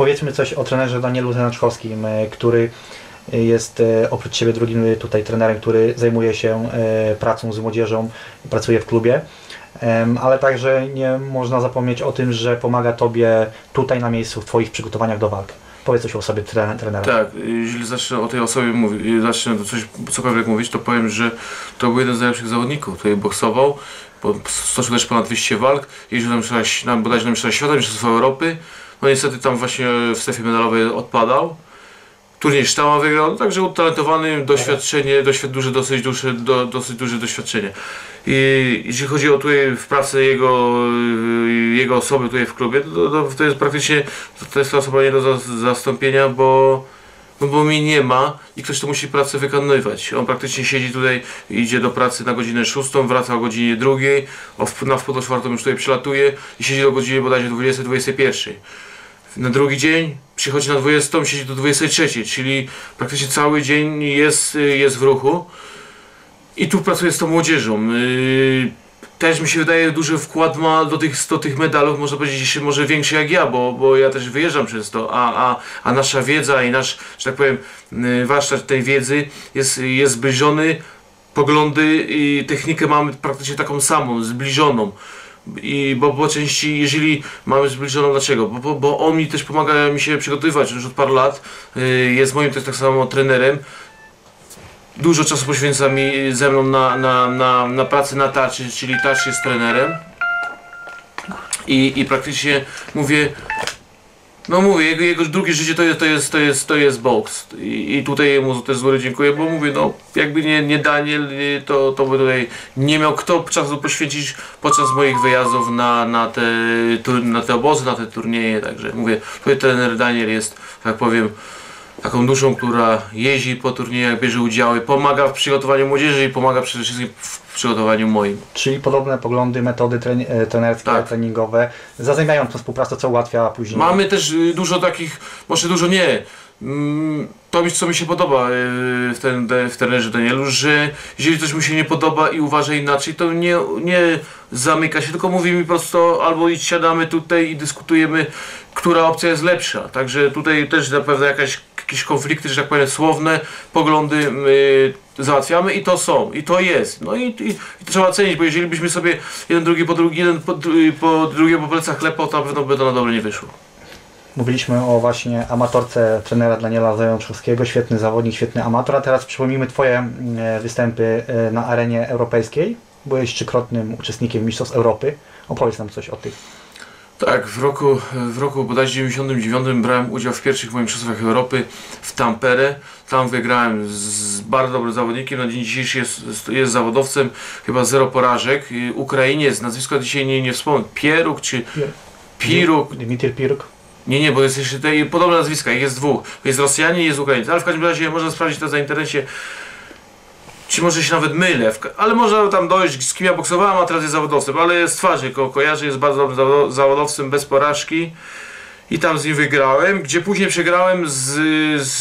powiedzmy coś o trenerze Danielu Zenaczkowskim, e, który jest e, oprócz Ciebie drugim e, tutaj trenerem, który zajmuje się e, pracą z młodzieżą, pracuje w klubie. Ale także nie można zapomnieć o tym, że pomaga Tobie tutaj na miejscu w Twoich przygotowaniach do walk. Powiedz coś o sobie tre- trenera. Tak, jeśli zacznę o tej osobie mówić, zacznę coś, cokolwiek mówić, to powiem, że to był jeden z najlepszych zawodników. Tutaj boksował, bo stoczył też ponad 200 walk, jeździł na Mistrzostwa Świata, Mistrzostwa Europy. No niestety tam właśnie w strefie medalowej odpadał. Turniej Sztama wygrał, no, także utalentowany, doświadczenie, doświad, duże, dosyć, duże, do, dosyć duże doświadczenie. I jeśli chodzi o tutaj wprawę jego, y, jego osoby tutaj w klubie, to, to, to jest praktycznie, to, jest osoba nie do za- zastąpienia, bo no bo mnie nie ma i ktoś to musi pracę wykonywać. On praktycznie siedzi tutaj, idzie do pracy na godzinę 6, wraca o godzinie 2, o w, na wpół do czwartą już tutaj przylatuje i siedzi do godziny bodajże 20-21. Na drugi dzień przychodzi na 20, siedzi do 23, czyli praktycznie cały dzień jest, y, jest w ruchu. I tu pracuje z tą młodzieżą. Yy, też mi się wydaje, duży wkład ma do tych, do tych medalów, można powiedzieć, może większy jak ja, bo, bo ja też wyjeżdżam często, a, a, a nasza wiedza i nasz, że tak powiem, yy, warsztat tej wiedzy jest, jest zbliżony, poglądy i technikę mamy praktycznie taką samą, zbliżoną. I bo po części, jeżeli mamy zbliżoną, dlaczego? Bo, bo, bo on mi też pomaga mi się przygotowywać już od paru lat, yy, jest moim też tak samo trenerem, dużo czasu poświęca mi ze mną na, na, na, na pracę na tarczy, czyli tarcz jest trenerem. I, I praktycznie mówię, no mówię, jego, jego drugie życie to jest, to jest, to jest, to jest boks. I, I tutaj jemu też z góry dziękuję, bo mówię, no jakby nie, nie Daniel, y, to, to by tutaj nie miał kto czasu poświęcić podczas moich wyjazdów na, na, te, na te obozy, na te turnieje. Także mówię, tutaj trener Daniel jest, tak powiem, taką duszą, która jeździ po turniejach, bierze udziały, pomaga w przygotowaniu młodzieży i pomaga przede wszystkim w przygotowaniu moim. Czyli podobne poglądy, metody treni- e, trenerskie, Tak. treningowe, zazębiają tą współpracę, co ułatwia później. Mamy też y, dużo takich, może dużo nie. Mm, To mi, co mi się podoba y, w, ten, w trenerze Danielu, że jeżeli coś mu się nie podoba i uważa inaczej, to nie, nie zamyka się, tylko mówi mi prosto, albo siadamy tutaj i dyskutujemy, która opcja jest lepsza. Także tutaj też na pewno jakaś, jakieś konflikty, że tak powiem, słowne, poglądy y, załatwiamy i to są, i to jest. No i, i, i to trzeba cenić, bo jeżeli byśmy sobie jeden drugi po drugi, jeden po, po drugiego po plecach klepał, to na pewno by to na dobre nie wyszło. Mówiliśmy o właśnie amatorce trenera Daniela Zajączkowskiego, świetny zawodnik, świetny amator, a teraz przypomnijmy Twoje e, występy e, na arenie europejskiej. Byłeś trzykrotnym uczestnikiem Mistrzostw Europy. Opowiedz nam coś o tych. Tak, w roku, w roku bodajże 99 brałem udział w pierwszych moich mistrzostwach Europy w Tampere. Tam wygrałem z bardzo dobrym zawodnikiem. Na dzień dzisiejszy jest, jest zawodowcem, chyba zero porażek. Ukrainiec, nazwisko dzisiaj nie, nie wspomnę. Pieruk czy Piruk. Dimitir Piruk. Nie, nie, bo jest jeszcze tutaj podobne nazwiska, ich jest dwóch. Jest Rosjanin i jest Ukrainiec. Ale w każdym razie można sprawdzić to na internecie. Czy może się nawet mylę, ale można tam dojść, z kim ja boksowałem, a teraz jest zawodowcem. Ale z twarzy go kojarzę, jest bardzo dobrym zawodo- zawodowcem, bez porażki. I tam z nim wygrałem, gdzie później przegrałem z, z,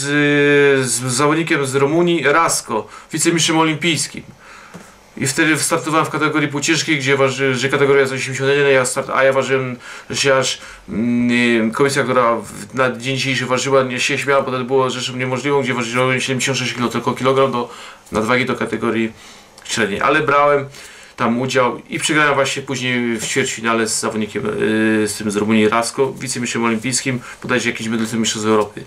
z zawodnikiem z Rumunii, Rasko, wicemistrzem olimpijskim. I wtedy startowałem w kategorii półciężkiej, gdzie waży, że kategoria jest 81, ja start, a ja ważyłem, że aż mm, komisja, która na dzień dzisiejszy ważyła, nie się śmiała, bo to było rzeczą niemożliwą, gdzie ważyłem 76 kg, tylko kilogram do nadwagi do kategorii średniej. Ale brałem tam udział i przegrałem właśnie później w ćwierćfinale z zawodnikiem, yy, z tym z Rumunii Rasko, wicemistrzem olimpijskim, bodajże jakiś medalistą mistrzostw Europy.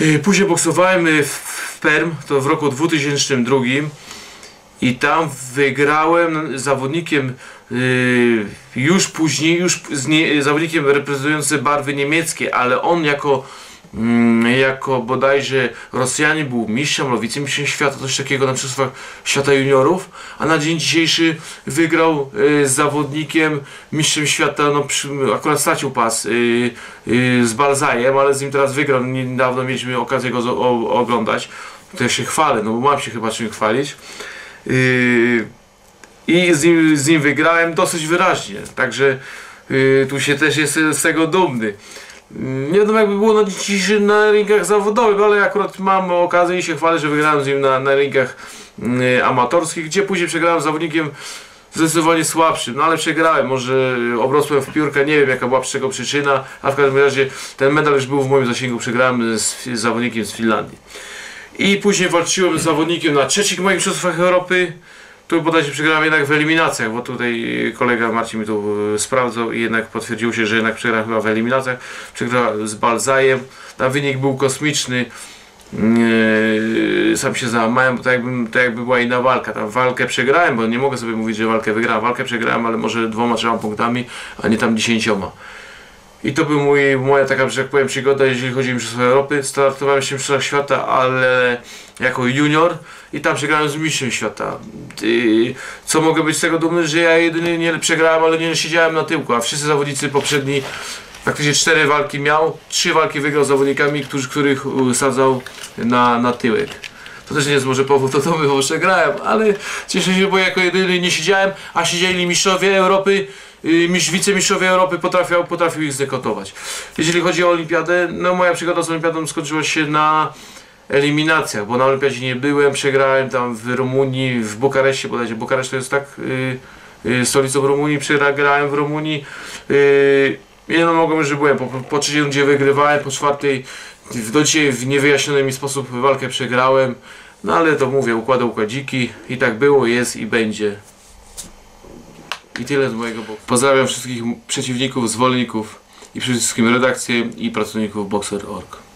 Yy, Później boksowałem yy, w w Perm, to w roku 2002 i tam wygrałem zawodnikiem yy, już później, już z nie, zawodnikiem reprezentującym barwy niemieckie, ale on jako, mm, jako bodajże Rosjanin był mistrzem lub wicemistrzem świata, coś takiego na Mistrzostwach Świata Juniorów, a na dzień dzisiejszy wygrał yy, z zawodnikiem mistrzem świata, no przy, akurat stracił pas yy, z Balzajem, ale z nim teraz wygrał, niedawno mieliśmy okazję go z- o, oglądać. To ja się chwalę, no bo mam się chyba czym chwalić. Yy, I z nim, z nim wygrałem dosyć wyraźnie, także yy, tu się też jestem z tego dumny. Nie wiadomo jakby było na dzisiejszym na ringach zawodowych, ale akurat mam okazję i się chwalę, że wygrałem z nim na, na ringach yy, amatorskich, gdzie później przegrałem z zawodnikiem zdecydowanie słabszym, no ale przegrałem, może obrosłem w piórkę, nie wiem jaka była przyczyna, a w każdym razie ten medal już był w moim zasięgu, przegrałem z, z zawodnikiem z Finlandii. I później walczyłem z zawodnikiem na trzecich moich mistrzostwach Europy, tu bodajże przegrałem jednak w eliminacjach, bo tutaj kolega Marcin mi to e, sprawdzał i jednak potwierdziło się, że jednak przegrałem chyba w eliminacjach. Przegrałem z Balzajem, tam wynik był kosmiczny. Yy, sam się załamałem, bo tak jakby, tak jakby była inna walka. Tam walkę przegrałem, bo nie mogę sobie mówić, że walkę wygrałem. Walkę przegrałem, ale może dwoma, trzema punktami, a nie tam dziesięcioma. I to był mój, moja taka, że tak powiem, przygoda, jeżeli chodzi o Mistrzostwa Europy. Startowałem się w Mistrzostwach Świata, ale jako junior i tam przegrałem z Mistrzem Świata. Yy, Co mogę być z tego dumny, że ja jedynie nie przegrałem, ale nie siedziałem na tyłku, a wszyscy zawodnicy poprzedni praktycznie cztery walki miał, trzy walki wygrał z zawodnikami, którzy, których sadzał na, na tyłek. To też nie jest może powód do domu, bo przegrałem, ale cieszę się, bo jako jedyny nie siedziałem, a siedzieli mistrzowie Europy, wicemistrzowie Europy potrafił, potrafił ich zdekotować. Jeżeli chodzi o olimpiadę, no moja przygoda z olimpiadą skończyła się na eliminacjach, bo na olimpiadzie nie byłem, przegrałem tam w Rumunii, w Bukareszcie bodajże, Bukareszt to jest tak yy, stolicą Rumunii, przegrałem w Rumunii, yy, Jedno mogłem, że byłem, po, po trzeciej rundzie wygrywałem, po czwartej do dzisiaj w niewyjaśniony mi sposób walkę przegrałem. No ale to mówię, układa układziki i tak było, jest i będzie. I tyle z mojego boku. Pozdrawiam wszystkich przeciwników, zwolenników i przede wszystkim redakcję i pracowników Boxer.org.